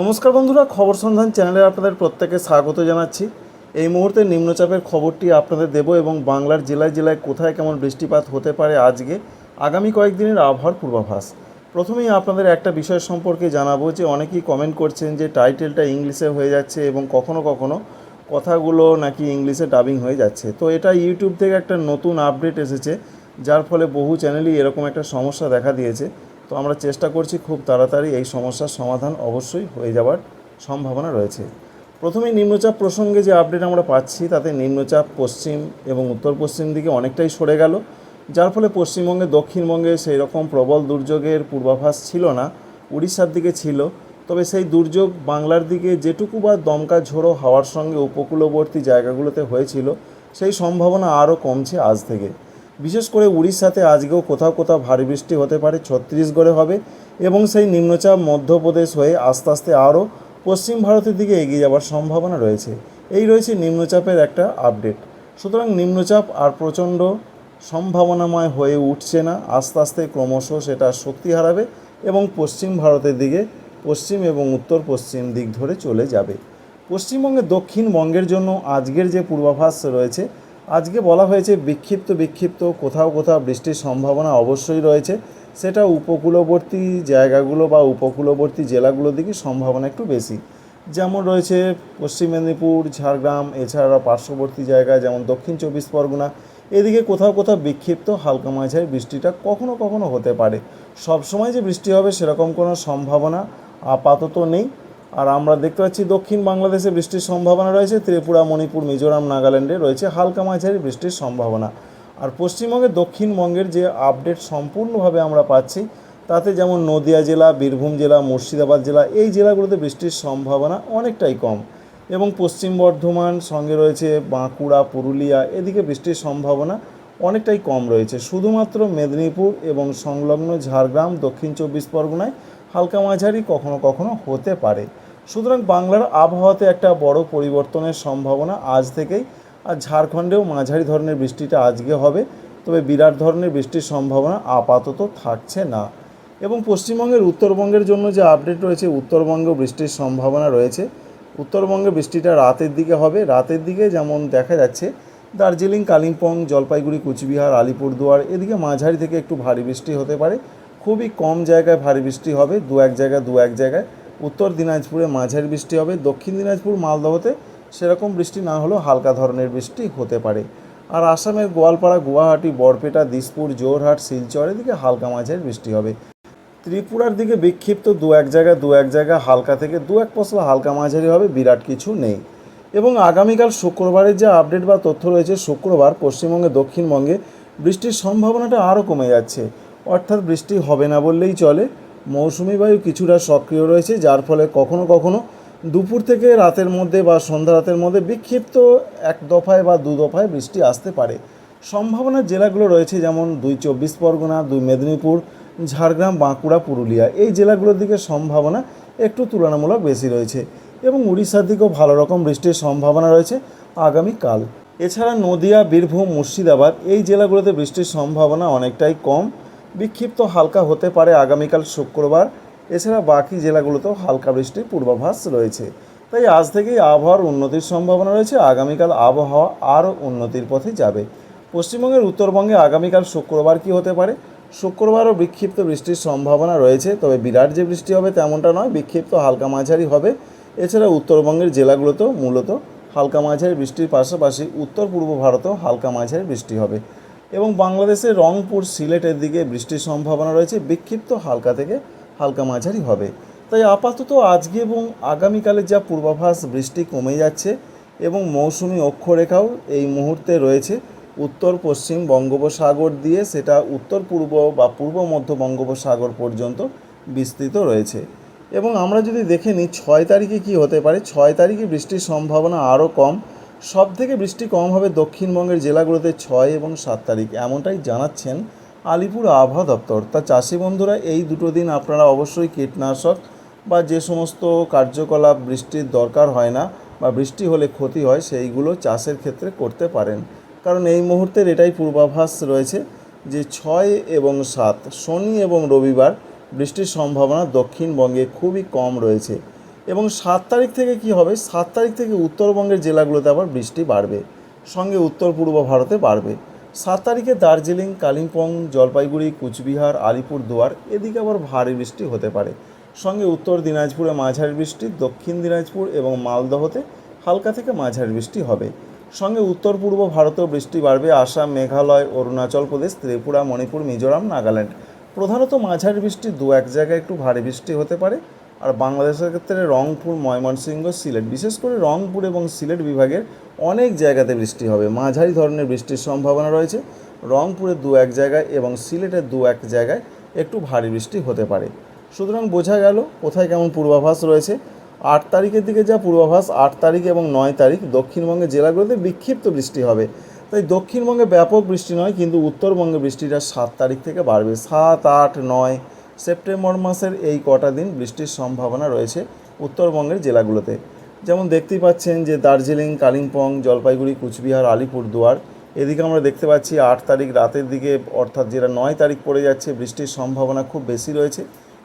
নমস্কার বন্ধুরা, খবর সন্ধান চ্যানেলে আপনাদের প্রত্যেকে স্বাগত জানাচ্ছি। এই মুহূর্তে নিম্নচাপের খবরটি আপনাদের দেব এবং বাংলার জেলায় জেলায় কোথায় কেমন বৃষ্টিপাত হতে পারে আজকে, আগামী কয়েকদিনের আবহাওয়ার পূর্বাভাস। প্রথমেই আপনাদের একটা বিষয় সম্পর্কে জানাব যে অনেকেই কমেন্ট করছেন যে টাইটেলটা ইংলিশে হয়ে যাচ্ছে এবং কখনো কখনো কথাগুলো নাকি ইংলিশে ডাবিং হয়ে যাচ্ছে। তো এটা ইউটিউব থেকে একটা নতুন আপডেট এসেছে, যার ফলে বহু চ্যানেলই এরকম একটা সমস্যা দেখা দিয়েছে। তো আমরা চেষ্টা করছি খুব তাড়াতাড়ি এই সমস্যার সমাধান অবশ্যই হয়ে যাওয়ার সম্ভাবনা রয়েছে। প্রথমেই নিম্নচাপ প্রসঙ্গে যে আপডেট আমরা পাচ্ছি, তাতে নিম্নচাপ পশ্চিম এবং উত্তর পশ্চিম দিকে অনেকটাই সরে গেল, যার ফলে পশ্চিমবঙ্গে, দক্ষিণবঙ্গে সেই রকম প্রবল দুর্যোগের পূর্বাভাস ছিল না, উড়িষ্যার দিকে ছিল। তবে সেই দুর্যোগ বাংলার দিকে যেটুকু বা দমকা ঝোড়ো হাওয়ার সঙ্গে উপকূলবর্তী জায়গাগুলোতে হয়েছিল, সেই সম্ভাবনা আরও কমছে আজ থেকে। বিশেষ করে উড়িষ্যাতে আজকেও কোথাও কোথাও ভারী বৃষ্টি হতে পারে, ছত্তিশগড়ে হবে এবং সেই নিম্নচাপ মধ্যপ্রদেশ হয়ে আস্তে আস্তে আরও পশ্চিম ভারতের দিকে এগিয়ে যাওয়ার সম্ভাবনা রয়েছে। এই রয়েছে নিম্নচাপের একটা আপডেট। সুতরাং নিম্নচাপ আর প্রচণ্ড সম্ভাবনাময় হয়ে উঠছে না, আস্তে আস্তে ক্রমশ সেটা শক্তি হারাবে এবং পশ্চিম ভারতের দিকে পশ্চিম এবং উত্তর পশ্চিম দিক ধরে চলে যাবে। পশ্চিমবঙ্গের দক্ষিণবঙ্গের জন্য আজকের যে পূর্বাভাস রয়েছে আজকে বলা হয়েছে বিক্ষিপ্ত বিক্ষিপ্ত, কোথাও কোথাও বৃষ্টির সম্ভাবনা অবশ্যই রয়েছে। সেটা উপকূলবর্তী জায়গাগুলো বা উপকূলবর্তী জেলাগুলোর দিকে সম্ভাবনা একটু বেশি। যেমন রয়েছে পশ্চিম মেদিনীপুর, ঝাড়গ্রাম, এছাড়া পার্শ্ববর্তী জায়গা যেমন দক্ষিণ চব্বিশ পরগনা। এদিকে কোথাও কোথাও বিক্ষিপ্ত, হালকা মাঝারি বৃষ্টিটা কখনো কখনো হতে পারে। সব সময় যে বৃষ্টি হবে সেরকম কোনো সম্ভাবনা আপাতত নেই। আর আমরা দেখতে পাচ্ছি দক্ষিণ বাংলাদেশে বৃষ্টির সম্ভাবনা রয়েছে, ত্রিপুরা, মণিপুর, মিজোরাম, নাগাল্যান্ডে রয়েছে হালকা মাঝারি বৃষ্টির সম্ভাবনা। আর পশ্চিমবঙ্গের দক্ষিণবঙ্গের যে আপডেট সম্পূর্ণভাবে আমরা পাচ্ছি, তাতে যেমন নদিয়া জেলা, বীরভূম জেলা, মুর্শিদাবাদ জেলা, এই জেলাগুলোতে বৃষ্টির সম্ভাবনা অনেকটাই কম। এবং পশ্চিম বর্ধমান সঙ্গে রয়েছে বাঁকুড়া, পুরুলিয়া, এদিকে বৃষ্টির সম্ভাবনা অনেকটাই কম রয়েছে। শুধুমাত্র মেদিনীপুর এবং সংলগ্ন ঝাড়গ্রাম দক্ষিণ চব্বিশ পরগনায় হালকা মাঝারি কখনো কখনো হতে পারে। সুতরাং বাংলার আবহাওয়াতে একটা বড় পরিবর্তনের সম্ভাবনা আজ থেকেই, আর ঝাড়খণ্ডেও মাঝারি ধরনের বৃষ্টিটা আজকে হবে, তবে বিরাট ধরনের বৃষ্টির সম্ভাবনা আপাতত থাকছে না। এবং পশ্চিমবঙ্গের উত্তরবঙ্গের জন্য যে আপডেট রয়েছে উত্তরবঙ্গেও বৃষ্টির সম্ভাবনা রয়েছে। উত্তরবঙ্গে বৃষ্টিটা রাতের দিকে হবে। রাতের দিকে যেমন দেখা যাচ্ছে, দার্জিলিং, কালিম্পং, জলপাইগুড়ি, কুচবিহার, আলিপুরদুয়ার, এদিকে মাঝারি থেকে একটু ভারী বৃষ্টি হতে পারে। খুবই কম জায়গায় ভারী বৃষ্টি হবে, দু এক জায়গায়, দু এক জায়গায়। উত্তর দিনাজপুরে মাঝারি বৃষ্টি হবে, দক্ষিণ দিনাজপুর মালদহতে সেরকম বৃষ্টি না হলেও হালকা ধরনের বৃষ্টি হতে পারে। আর আসামের গোয়ালপাড়া, গুয়াহাটি, বরপেটা, দিসপুর জোরহাট শিলচর এদিকে হালকা মাঝারি বৃষ্টি হবে। ত্রিপুরার দিকে বিক্ষিপ্ত দু এক জায়গায় দু এক জায়গায় হালকা থেকে দু এক পশলা হালকা মাঝারি হবে, বিরাট কিছু নেই। এবং আগামীকাল শুক্রবারের যে আপডেট বা তথ্য রয়েছে, শুক্রবার পশ্চিমবঙ্গে, দক্ষিণবঙ্গে বৃষ্টির সম্ভাবনাটা আরও কমে যাচ্ছে। অর্থাৎ বৃষ্টি হবে না বললেই চলে। মৌসুমি বায়ু কিছুটা সক্রিয় রয়েছে, যার ফলে কখনো কখনো দুপুর থেকে রাতের মধ্যে বা সন্ধ্যা রাতের মধ্যে বিক্ষিপ্ত এক দফায় বা দু দফায় বৃষ্টি আসতে পারে। সম্ভাবনার জেলাগুলো রয়েছে যেমন দুই চব্বিশ পরগনা, দুই মেদিনীপুর, ঝাড়গ্রাম, বাঁকুড়া, পুরুলিয়া। এই জেলাগুলোর দিকে সম্ভাবনা একটু তুলনামূলক বেশি রয়েছে এবং উড়িষ্যার দিকেও ভালো রকম বৃষ্টির সম্ভাবনা রয়েছে আগামীকাল এছাড়া নদিয়া, বীরভূম, মুর্শিদাবাদ এই জেলাগুলোতে বৃষ্টির সম্ভাবনা অনেকটাই কম। বিক্ষিপ্ত হালকা হতে পারে আগামীকাল শুক্রবার। এছাড়া বাকি জেলাগুলোতেও হালকা বৃষ্টির পূর্বাভাস রয়েছে। তাই আজ থেকেই আবহাওয়ার উন্নতির সম্ভাবনা রয়েছে। আগামীকাল আবহাওয়া আরও উন্নতির পথে যাবে। পশ্চিমবঙ্গের উত্তরবঙ্গে আগামীকাল শুক্রবার কি হতে পারে? শুক্রবারও বিক্ষিপ্ত বৃষ্টির সম্ভাবনা রয়েছে, তবে বিরাট যে বৃষ্টি হবে তেমনটা নয়, বিক্ষিপ্ত হালকা মাঝারি হবে। এছাড়া উত্তরবঙ্গের জেলাগুলোতেও মূলত হালকা মাঝারি বৃষ্টির পাশাপাশি উত্তর পূর্ব ভারতেও হালকা মাঝারি বৃষ্টি হবে। এবং বাংলাদেশের রংপুর সিলেটের দিকে বৃষ্টির সম্ভাবনা রয়েছে। বিক্ষিপ্ত হালকা থেকে হালকা মাঝারি হবে। তাই আপাতত আজকে এবং আগামীকালের যা পূর্বাভাস, বৃষ্টি কমে যাচ্ছে এবং মৌসুমি অক্ষরেখাও এই মুহূর্তে রয়েছে। উত্তর, পশ্চিম বঙ্গোপসাগর দিয়ে সেটা উত্তর, পূর্ব বা পূর্ব মধ্য বঙ্গোপসাগর পর্যন্ত বিস্তৃত রয়েছে। এবং আমরা যদি দেখে নিই, ছয় তারিখে কি হতে পারে? ছয় তারিখে বৃষ্টির সম্ভাবনা আরও কম। সব থেকে বৃষ্টি কম হবে দক্ষিণবঙ্গের জেলাগুলোতে ছয় এবং সাত তারিখ, এমনটাই জানাচ্ছেন আলিপুর আবহাওয়া দপ্তর। তা চাষি বন্ধুরা, এই দুটো দিন আপনারা অবশ্যই কীটনাশক বা যে সমস্ত কার্যকলাপ বৃষ্টির দরকার হয় না বা বৃষ্টি হলে ক্ষতি হয়, সেইগুলো চাষের ক্ষেত্রে করতে পারেন। কারণ এই মুহূর্তের এটাই পূর্বাভাস রয়েছে যে ছয় এবং সাত, শনি এবং রবিবার বৃষ্টির সম্ভাবনা দক্ষিণবঙ্গে খুবই কম রয়েছে। এবং সাত তারিখ থেকে কি হবে? সাত তারিখ থেকে উত্তরবঙ্গের জেলাগুলোতে আবার বৃষ্টি বাড়বে। সঙ্গে উত্তর পূর্ব ভারতে বাড়বে। সাত তারিখে দার্জিলিং, কালিম্পং, জলপাইগুড়ি, কুচবিহার আলিপুরদুয়ার এদিকে আবার ভারী বৃষ্টি হতে পারে। সঙ্গে উত্তর দিনাজপুরে মাঝারি বৃষ্টি, দক্ষিণ দিনাজপুর এবং মালদহতে হালকা থেকে মাঝারি বৃষ্টি হবে। সঙ্গে উত্তর পূর্ব ভারতেও বৃষ্টি বাড়বে। আসাম, মেঘালয়, অরুণাচল প্রদেশ, ত্রিপুরা, মণিপুর, মিজোরাম, নাগাল্যান্ড। প্রধানত মাঝারি বৃষ্টি দু এক জায়গায় একটু ভারী বৃষ্টি হতে পারে। আর বাংলাদেশের ক্ষেত্রে রংপুর, ময়মনসিংহ, সিলেট, বিশেষ করে রংপুর এবং সিলেট বিভাগের অনেক জায়গাতে বৃষ্টি হবে। মাঝারি ধরনের বৃষ্টির সম্ভাবনা রয়েছে। রংপুরে দু এক জায়গায় এবং সিলেটের দু এক জায়গায় একটু ভারী বৃষ্টি হতে পারে। সুতরাং বোঝা গেল কোথায় কেমন পূর্বাভাস রয়েছে। আট তারিখের দিকে যা পূর্বাভাস, আট তারিখ এবং নয় তারিখ দক্ষিণবঙ্গের জেলাগুলোতে বিক্ষিপ্ত বৃষ্টি হবে। তাই দক্ষিণবঙ্গে ব্যাপক বৃষ্টি নয়, কিন্তু উত্তরবঙ্গে বৃষ্টিটা সাত তারিখ থেকে বাড়বে। সাত, আট, নয় সেপ্টেম্বর মাসের এই কটা দিন বৃষ্টির সম্ভাবনা রয়েছে উত্তরবঙ্গের জেলাগুলোতে। যেমন দেখতেই পাচ্ছেন যে দার্জিলিং, কালিম্পং, জলপাইগুড়ি, কুচবিহার, আলিপুরদুয়ার, এদিকে আমরা দেখতে পাচ্ছি আট তারিখ রাতের দিকে, অর্থাৎ যেটা নয় তারিখ পড়ে যাচ্ছে, বৃষ্টির সম্ভাবনা খুব বেশি রয়েছে।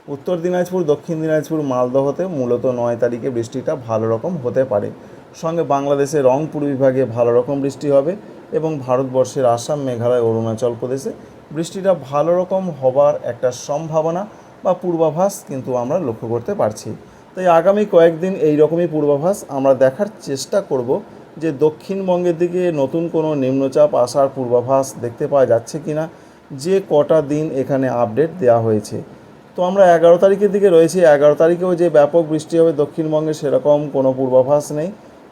উত্তর দিনাজপুর, দক্ষিণ দিনাজপুর, মালদহতে মূলত নয় তারিখে বৃষ্টিটা ভালো রকম হতে পারে। সঙ্গে বাংলাদেশের রংপুর বিভাগে ভালো রকম বৃষ্টি হবে এবং ভারতবর্ষের আসাম, মেঘালয়, অরুণাচল প্রদেশে বৃষ্টিটা ভালো রকম হবার একটা সম্ভাবনা বা পূর্বাভাস কিন্তু আমরা লক্ষ্য করতে পারছি। তাই আগামী কয়েকদিন এই রকমই পূর্বাভাস আমরা দেখার চেষ্টা করব যে দক্ষিণবঙ্গের দিকে নতুন কোনো নিম্নচাপ আসার পূর্বাভাস দেখতে পাওয়া যাচ্ছে কি না যে কটা দিন এখানে আপডেট দেওয়া হয়েছে। তো আমরা এগারো তারিখের দিকে রয়েছি, এগারো তারিখেও যে ব্যাপক বৃষ্টি হবে দক্ষিণবঙ্গে সেরকম কোনো পূর্বাভাস নেই।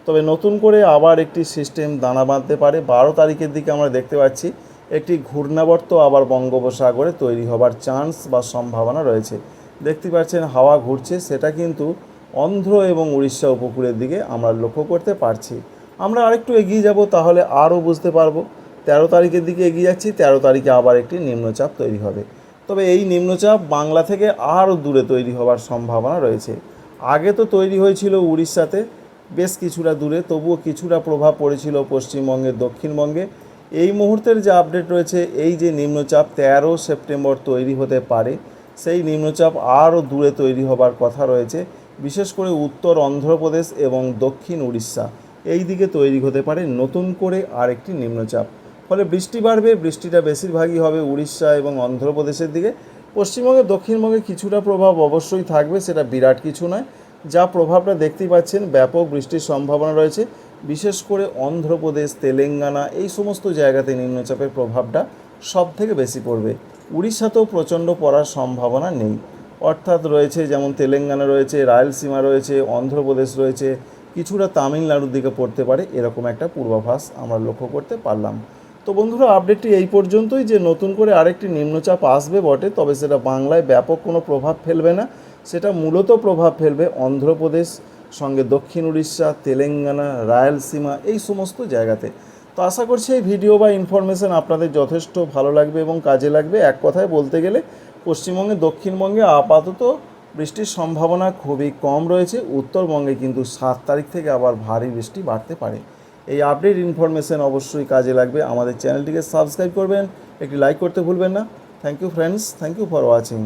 তবে নতুন করে আবার একটি সিস্টেম দানা বাঁধতে পারে। বারো তারিখের দিকে আমরা দেখতে পাচ্ছি একটি ঘূর্ণাবর্ত আবার বঙ্গোপসাগরে তৈরি হবার চান্স বা সম্ভাবনা রয়েছে। দেখতে পাচ্ছেন, হাওয়া ঘুরছে, সেটা কিন্তু অন্ধ্র এবং উড়িষ্যা উপকূলের দিকে আমরা লক্ষ্য করতে পারছি। আমরা আরেকটু এগিয়ে যাব, তাহলে আরও বুঝতে পারব। তেরো তারিখের দিকে এগিয়ে যাচ্ছি, তেরো তারিখে আবার একটি নিম্নচাপ তৈরি হবে। তবে এই নিম্নচাপ বাংলা থেকে আরও দূরে তৈরি হওয়ার সম্ভাবনা রয়েছে। আগে তো তৈরি হয়েছিল উড়িষ্যাতে, বেশ কিছুটা দূরে, তবুও কিছুটা প্রভাব পড়েছিল পশ্চিমবঙ্গের দক্ষিণবঙ্গে। এই মুহূর্তের যে আপডেট রয়েছে, এই যে নিম্নচাপ তেরো সেপ্টেম্বর তৈরি হতে পারে, সেই নিম্নচাপ আরও দূরে তৈরি হবার কথা রয়েছে, বিশেষ করে উত্তর অন্ধ্রপ্রদেশ এবং দক্ষিণ উড়িষ্যা। এই দিকে তৈরি হতে পারে নতুন করে আরেকটি নিম্নচাপ। ফলে বৃষ্টি বাড়বে, বৃষ্টিটা বেশিরভাগই হবে উড়িষ্যা এবং অন্ধ্রপ্রদেশের দিকে। পশ্চিমবঙ্গে, দক্ষিণবঙ্গে কিছুটা প্রভাব অবশ্যই থাকবে, সেটা বিরাট কিছু নয়। যা প্রভাবটা দেখতেই পাচ্ছেন, ব্যাপক বৃষ্টির সম্ভাবনা রয়েছে। বিশেষ করে অন্ধ্রপ্রদেশ, তেলেঙ্গানা, এই সমস্ত জায়গাতে নিম্নচাপের প্রভাবটা সব থেকে বেশি পড়বে। উড়িষ্যাতেও প্রচণ্ড পড়ার সম্ভাবনা নেই। অর্থাৎ রয়েছে যেমন তেলেঙ্গানা রয়েছে রায়লসীমা রয়েছে, অন্ধ্রপ্রদেশ রয়েছে, কিছুটা তামিলনাড়ুর দিকে পড়তে পারে, এরকম একটা পূর্বাভাস আমরা লক্ষ্য করতে পারলাম। তো বন্ধুরা, আপডেটটি এই পর্যন্তই যে নতুন করে আরেকটি নিম্নচাপ আসবে বটে, তবে সেটা বাংলায় ব্যাপক কোনো প্রভাব ফেলবে না। সেটা মূলত প্রভাব ফেলবে অন্ধ্রপ্রদেশ সঙ্গে দক্ষিণ উড়িষ্যা, তেলেঙ্গানা, রায়লসীমা, এই সমস্ত জায়গাতে। তো আশা করছি এই ভিডিও বা ইনফরমেশন আপনাদের যথেষ্ট ভালো লাগবে এবং কাজে লাগবে। এক কথায় বলতে গেলে, পশ্চিমবঙ্গে, দক্ষিণবঙ্গে আপাতত বৃষ্টির সম্ভাবনা খুবই কম রয়েছে। উত্তরবঙ্গে কিন্তু সাত তারিখ থেকে আবার ভারী বৃষ্টি বাড়তে পারে। এই আপডেট ইনফরমেশন অবশ্যই কাজে লাগবে। আমাদের চ্যানেলটিকে সাবস্ক্রাইব করবেন। একটি লাইক করতে ভুলবেন না। Thank you friends thank you for watching